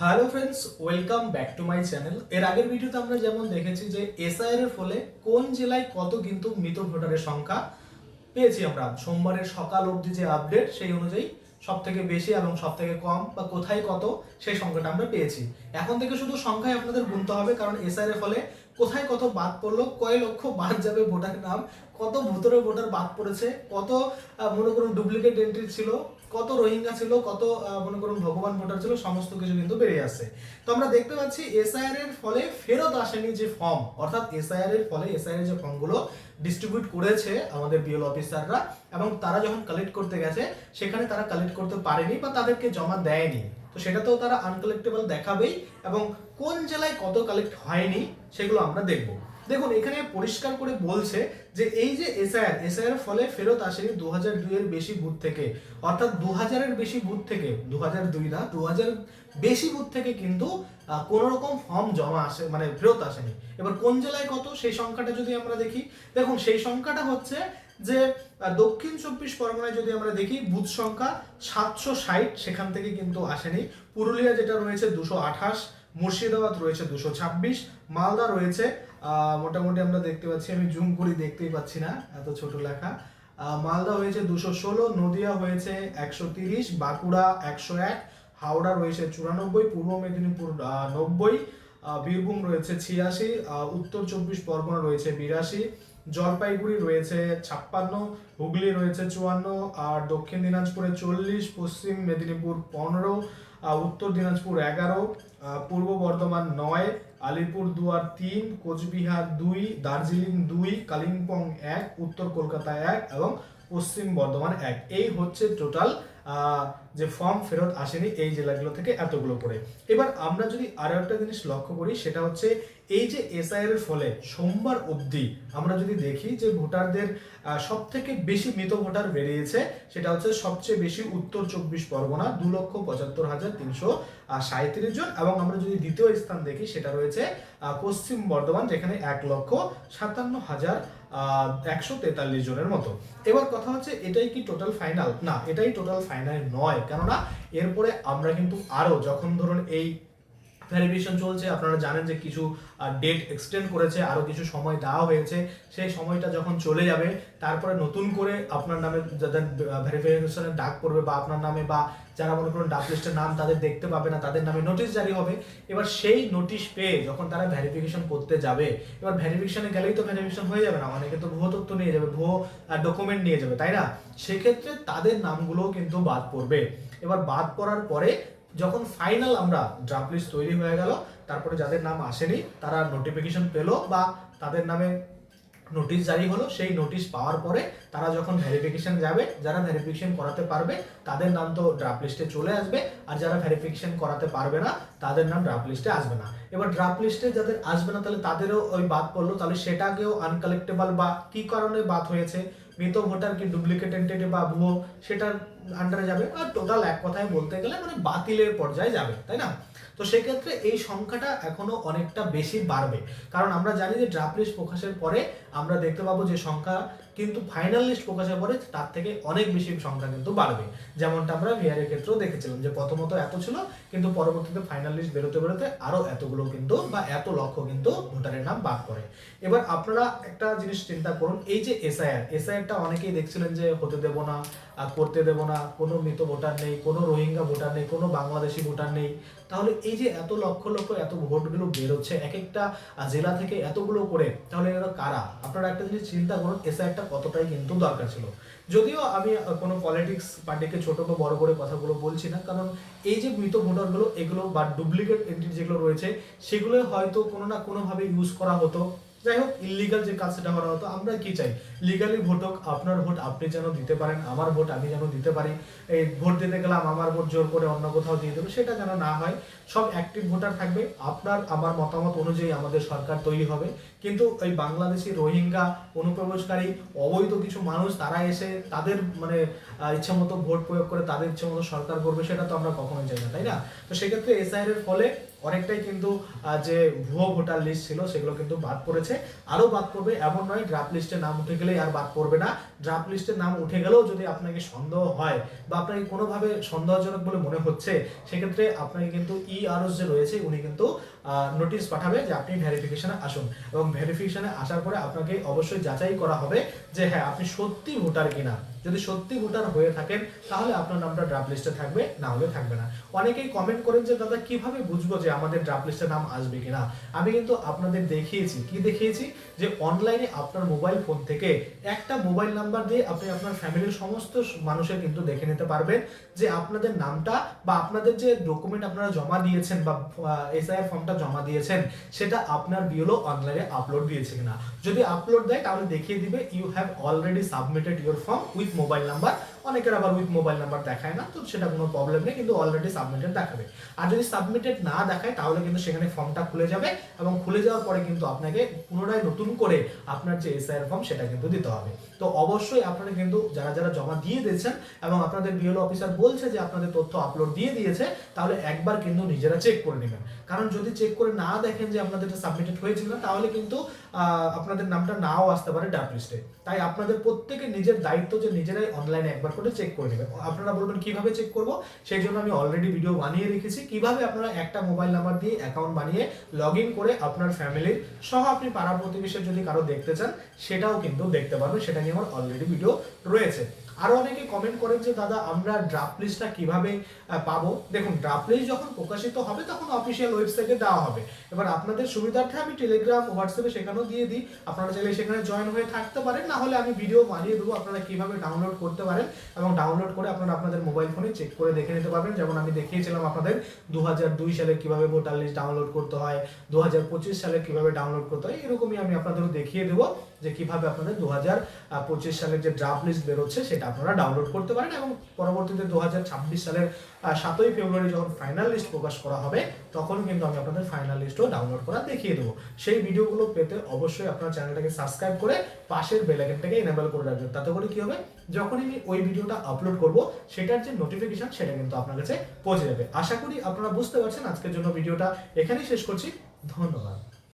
Hello friends welcome back to my channel এর আগের ভিডিওতে আমরা যেমন দেখেছি যে এসআইআর এর ফলে কোন জেলায় কত কিন্তু মৃত ভোটারের সংখ্যা পেয়েছি আমরা। সোমবারের সকাল অবধি যে আপডেট সেই অনুযায়ী সব থেকে বেশি এবং সব থেকে কম বা কোথায় কত, সেই সংখ্যাটা আমরা পেয়েছি। এখন থেকে শুধু সংখ্যায় আপনাদের গুনতে হবে, কারণ এসআইআর এর ফলে কোথায় কত বাদ পড়ল, কয় লক্ষ বাদ যাবে ভোটার নাম, কত ভুতরে ভোটার বাদ পড়েছে, কত মনে করুন ডুপ্লিকেট এন্ট্রি ছিল কত রোহিঙ্গা ছিল, কত মনে করুন ভগবান ভোটার ছিল, সমস্ত কিছু কিন্তু বেরিয়ে আসছে। তো আমরা দেখতে পাচ্ছি এসআইআর এর ফলে ফেরত আসেনি যে ফর্ম অর্থাৎ এসআইআর এর ফলে এসআইআর যে ফর্মগুলো ডিস্ট্রিবিউট করেছে আমাদের বিএল অফিসাররা এবং তারা যখন কালেক্ট করতে গেছে, সেখানে তারা কালেক্ট করতে পারেনি বা তাদেরকে জমা দেয়নি। তো সেটাতেও তারা আনকালেক্টেবল দেখাবেই, এবং কোন জেলায় কত কালেক্ট হয়নি, সেগুলো আমরা দেখব। দেখুন, এখানে পরিষ্কার করে বলছে যে এই যে এসআইআর এসআইআর ফলে ফেরত আসেনি দু হাজার দুইয়ের বেশি বুথ থেকে। অর্থাৎ দু হাজারের বেশি বুথ থেকে দু হাজার দুই না দু হাজার বেশি বুথ থেকে কিন্তু কোনো রকম ফর্ম জমা আসে মানে ফেরত আসেনি। এবার কোন জেলায় কত, সেই সংখ্যাটা যদি আমরা দেখি, দেখুন, সেই সংখ্যাটা হচ্ছে যে দক্ষিণ চব্বিশ পরগনায় যদি আমরা দেখি, বুথ সংখ্যা সাতশো ষাট, সেখান থেকে কিন্তু আসেনি। পুরুলিয়া যেটা রয়েছে দুশো আঠাশ, মুর্শিদাবাদ রয়েছে দুশো ছাব্বিশ, মালদা রয়েছে মোটামুটি আমরা দেখতে পাচ্ছি, আমি জুম করি, দেখতেই পাচ্ছি না, এত ছোট লেখা। মালদা হয়েছে দুশো ষোলো, নদিয়া হয়েছে একশো তিরিশ, বাঁকুড়া একশো এক, হাওড়া রয়েছে চুরানব্বই, পূর্ব মেদিনীপুর নব্বই বীরভূম রয়েছে ছিয়াশি উত্তর চব্বিশ পরগনা রয়েছে বিরাশি, জলপাইগুড়ি রয়েছে ছাপ্পান্ন, হুগলি রয়েছে চুয়ান্ন, আর দক্ষিণ দিনাজপুরে চল্লিশ, পশ্চিম মেদিনীপুর পনেরো উত্তর দিনাজপুর এগারো পূর্ব বর্ধমান নয় আলিপুর দুয়ার তিন, কোচবিহার দুই, দার্জিলিং দুই, কালিম্পং এক, উত্তর কলকাতা এক এবং পশ্চিম বর্ধমান এক। এই হচ্ছে টোটাল যে ফর্ম ফেরত আসেনি এই জেলাগুলো থেকে এতগুলো করে। এবার আমরা যদি আরও একটা জিনিস লক্ষ্য করি, সেটা হচ্ছে এই যে এসআইআর এর ফলে সোমবার অবধি আমরা যদি দেখি যে ভোটারদের সব থেকে বেশি মৃত ভোটার বেরিয়েছে, সেটা হচ্ছে সবচেয়ে বেশি উত্তর চব্বিশ পরগনা, দু লক্ষ পঁচাত্তর হাজার তিনশো সাঁত্রিশ জন এবং আমরা যদি দ্বিতীয় স্থান দেখি, সেটা রয়েছে পশ্চিম বর্ধমান, যেখানে এক লক্ষ সাতান্ন হাজার একশো তেতাল্লিশ জনের মতো। এবার কথা হচ্ছে, এটাই কি টোটাল ফাইনাল না, এটাই টোটাল ফাইনাল নয়। কেননা এরপরে আমরা কিন্তু আরও যখন ধরুন এই ভ্যারিফিকেশন চলছে, আপনারা জানেন যে কিছু ডেট এক্সটেন্ড করেছে আরও কিছু সময় দেওয়া হয়েছে। সেই সময়টা যখন চলে যাবে, তারপরে নতুন করে আপনার নামে যাদের ভেরিফিকেশনের ডাক পড়বে বা আপনার নামে বা যারা মনে করুন ডাক লিস্টের নাম তাদের দেখতে পাবে না, তাদের নামে নোটিশ জারি হবে। এবার সেই নোটিশ পেয়ে যখন তারা ভেরিফিকেশন করতে যাবে, এবার ভেরিফিকেশনে গেলেই তো ভেরিফিকেশন হয়ে যাবে না অনেকে তো ভুয়ো তথ্য নিয়ে যাবে, ভুয়ো ডকুমেন্ট নিয়ে যাবে, তাই না? সেক্ষেত্রে তাদের নামগুলোও কিন্তু বাদ পড়বে। এবার বাদ পড়ার পরে যখন ফাইনাল আমরা ড্রাফট লিস্ট তৈরি হয়ে গেল, তারপরে যাদের নাম আসেনি, তারা নোটিফিকেশন পেল বা তাদের নামে নোটিশ জারি হলো, সেই নোটিশ পাওয়ার পরে তারা যখন ভেরিফিকেশন যাবে, যারা ভেরিফিকেশন করাতে পারবে, তাদের নাম তো ড্রাফট লিস্টে চলে আসবে, আর যারা ভেরিফিকেশন করাতে পারবে না, তাদের নাম ড্রাফট লিস্টে আসবে না। এবার ড্রাফট লিস্টে যাদের আসবে না, তাহলে তাদেরও ওই বাদ পড়ল, তাহলে সেটাকেও আনকালেক্টেবল বা কি কারণে বাদ হয়েছে? মৃত ভোটার কি ডুপ্লিকেট এন্টিটি বা ভুয়ো সেটার আন্ডারে যাবে? আর টোটাল এক কথায় বলতে গেলে মানে বাতিলের পর্যায়ে যাবে, তাই না? তো সেক্ষেত্রে এই সংখ্যাটা এখনও অনেকটা বেশি বাড়বে। কারণ আমরা জানি যে ড্রাফট লিস্ট প্রকাশের পরে আমরা দেখতে পাবো যে সংখ্যা কিন্তু ফাইনাল লিস্ট প্রকাশের পরে তার থেকে অনেক বেশি সংখ্যা কিন্তু বাড়বে। যেমনটা আমরা ভিআর এর ক্ষেত্রেও দেখেছিলাম যে প্রথমত এত ছিল, কিন্তু পরবর্তীতে ফাইনাল লিস্ট বেরোতে বেরোতে আরও এতগুলো কিন্তু বা এত লক্ষ কিন্তু ভোটারের নাম বাদ পড়ে। এবার আপনারা একটা জিনিস চিন্তা করুন, এই যে এসআইআর এসআইআরটা অনেকেই দেখছিলেন যে হতে দেব না, আর করতে দেব না, কোনো মৃত ভোটার নেই, কোনো রোহিঙ্গা ভোটার নেই, কোনো বাংলাদেশি ভোটার নেই। তাহলে এই যে এত লক্ষ লক্ষ এত ভোটগুলো বেরোচ্ছে এক একটা জেলা থেকে এতগুলো করে, তাহলে এরা কারা? আপনারা একটা জিনিস চিন্তা করুন এসআইআরটা কতটাই কিন্তু দরকার ছিল। যদিও আমি কোনো পলিটিক্স পার্টিকে ছোট বা বড় করে কথাগুলো বলছি না, কারণ এই যে মৃত ভোটারগুলো, এগুলো বা ডুপ্লিকেট এন্ট্রি যেগুলো রয়েছে সেগুলো হয়তো কোনো না কোনোভাবে ইউজ করা হতো। যাই হোক ইলিগাল যে কাজটা করা হতো, আমরা কি চাই? লিগালি ভোট হোক, আপনার ভোট আপনি যেন দিতে পারেন, আমার ভোট আমি যেন দিতে পারি। এই ভোট দিতে গেলাম, আমার ভোট জোর করে অন্য কোথাও দিয়ে দেবো, সেটা যেন না হয়। সব অ্যাক্টিভ ভোটার থাকবে, আপনার, আমার মতামত অনুযায়ী আমাদের সরকার তৈরি হবে। কিন্তু এই বাংলাদেশি রোহিঙ্গা, অনুপ্রবেশকারী, অবৈধ কিছু মানুষ, তারা এসে তাদের মানে ইচ্ছা মতো ভোট প্রয়োগ করে তাদের ইচ্ছা মতো সরকার করবে, সেটা তো আমরা কখনোই চাই না, তাই না? তো সেক্ষেত্রে এসআইআর এর ফলে অনেকটাই কিন্তু যে ভুয়ো ভোটার লিস্ট ছিল, সেগুলো কিন্তু বাদ পড়েছে। আরও বাদ পড়বে, এমন নয় ড্রাফট লিস্টে নাম উঠে গেলেই আর বাদ পড়বে না। ড্রাফট লিস্টের নাম উঠে গেলেও যদি আপনাকে সন্দেহ হয় বা আপনাকে কোনোভাবে সন্দেহজনক বলে মনে হচ্ছে, সেক্ষেত্রে আপনাকে কিন্তু ই আরস যে রয়েছে, উনি কিন্তু নোটিশ পাঠাবে যে আপনি ভেরিফিকেশনে আসুন। এবং ভেরিফিকেশনে আসার পরে আপনাকে অবশ্যই যাচাই করা হবে যে হ্যাঁ আপনি সত্যি ভোটার কিনা। যদি সত্যি ভোটার হয়ে থাকেন, তাহলে আপনার নামটা ড্রাফট লিস্টে থাকবে, না হলে থাকবে না। অনেকেই কমেন্ট করেন যে, দাদা, কীভাবে বুঝব যে আমাদের ড্রাফট লিস্টে নাম আসবে কিনা? আমি কিন্তু আপনাদের দেখিয়েছি। কি দেখিয়েছি? যে অনলাইনে আপনার মোবাইল ফোন থেকে একটা মোবাইল নাম্বার দিয়ে আপনি আপনার ফ্যামিলির সমস্ত মানুষের কিন্তু দেখে নিতে পারবেন যে আপনাদের নামটা বা আপনাদের যে ডকুমেন্ট আপনারা জমা দিয়েছেন বা এসআইআর ফর্মটা জমা দিয়েছেন, সেটা আপনার বিওলো অনলাইনে আপলোড দিয়েছে কিনা। যদি আপলোড দেয়, তাহলে দেখিয়ে দিবে you have already submitted your form with mobile number অনেকের আবার উইথ মোবাইল নাম্বার দেখায় না, তো সেটা কোনো প্রবলেম নেই, কিন্তু অলরেডি সাবমিটেড দেখাবে। আর যদি সাবমিটেড না দেখায়, তাহলে কিন্তু সেখানে ফর্মটা খুলে যাবে এবং খুলে যাওয়ার পরে কিন্তু আপনাকে পুনরায় নতুন করে আপনার যে এসআইআর ফর্ম সেটা কিন্তু দিতে হবে। তো অবশ্যই আপনারা কিন্তু যারা যারা জমা দিয়ে দিয়েছেন এবং আপনাদের বিএলও অফিসার বলছে যে আপনাদের তথ্য আপলোড দিয়ে দিয়েছে, তাহলে একবার কিন্তু নিজেরা চেক করে নেবেন। কারণ যদি চেক করে না দেখেন যে আপনাদের সাবমিটেড হয়েছিল না, তাহলে কিন্তু আপনাদের নামটা নাও আসতে পারে ডাক তাই আপনাদের প্রত্যেকে নিজের দায়িত্ব যে নিজেরাই অনলাইনে একবার করে চেক করে নেবে আপনারা বলবেন, কীভাবে চেক করব? সেই জন্য আমি অলরেডি ভিডিও বানিয়ে রেখেছি। কীভাবে আপনারা একটা মোবাইল নাম্বার দিয়ে অ্যাকাউন্ট বানিয়ে লগ ইন করে আপনার ফ্যামিলির সহ আপনি পাড়া প্রতিবেশের যদি কারও দেখতে চান, সেটাও কিন্তু দেখতে পারবেন। সেটা নিয়ে আমার অলরেডি ভিডিও রয়েছে। আরও অনেকে কমেন্ট করেন যে, দাদা, আমরা ড্রাফট লিস্টটা কীভাবে পাবো? দেখুন ড্রাফট লিস্ট যখন প্রকাশিত হবে, তখন অফিসিয়াল ওয়েবসাইটে দেওয়া হবে। এবার আপনাদের সুবিধার্থে আমি টেলিগ্রাম হোয়াটসঅ্যাপে সেখানেও দিয়ে দিই। আপনারা চাইলে সেখানে জয়েন হয়ে থাকতে পারেন। না হলে আমি ভিডিও বানিয়ে দেবো। আপনারা কীভাবে ডাউনলোড করতে পারেন এবং ডাউনলোড করে আপনারা আপনাদের মোবাইল ফোনে চেক করে দেখে নিতে পারবেন। যেমন আমি দেখিয়েছিলাম আপনাদের দু সালে কীভাবে ভোটার লিস্ট ডাউনলোড করতে হয় দু হাজার পঁচিশ সালে কীভাবে ডাউনলোড করতে হয়, এরকমই আমি আপনাদেরও দেখিয়ে দেবো। যে কীভাবে আপনাদের দু হাজার পঁচিশ সালের যে ড্রাফট লিস্ট বেরোচ্ছে সেটা আপনারা ডাউনলোড করতে পারেন এবং পরবর্তীতে দু হাজার ছাব্বিশ সালের সাতই ফেব্রুয়ারি যখন ফাইনাল লিস্ট প্রকাশ করা হবে, তখন কিন্তু আমি আপনাদের ফাইনাল লিস্টও ডাউনলোড করা দেখিয়ে দেবো। সেই ভিডিওগুলো পেতে অবশ্যই আপনার চ্যানেলটাকে সাবস্ক্রাইব করে পাশের বেলাইকনটাকে এনেবল করে রাখবেন। তাতে করে কি হবে? যখনই আমি ওই ভিডিওটা আপলোড করব, সেটার যে নোটিফিকেশন সেটা কিন্তু আপনার কাছে পৌঁছে যাবে। আশা করি আপনারা বুঝতে পারছেন আজকের জন্য ভিডিওটা এখানেই শেষ করছি। ধন্যবাদ।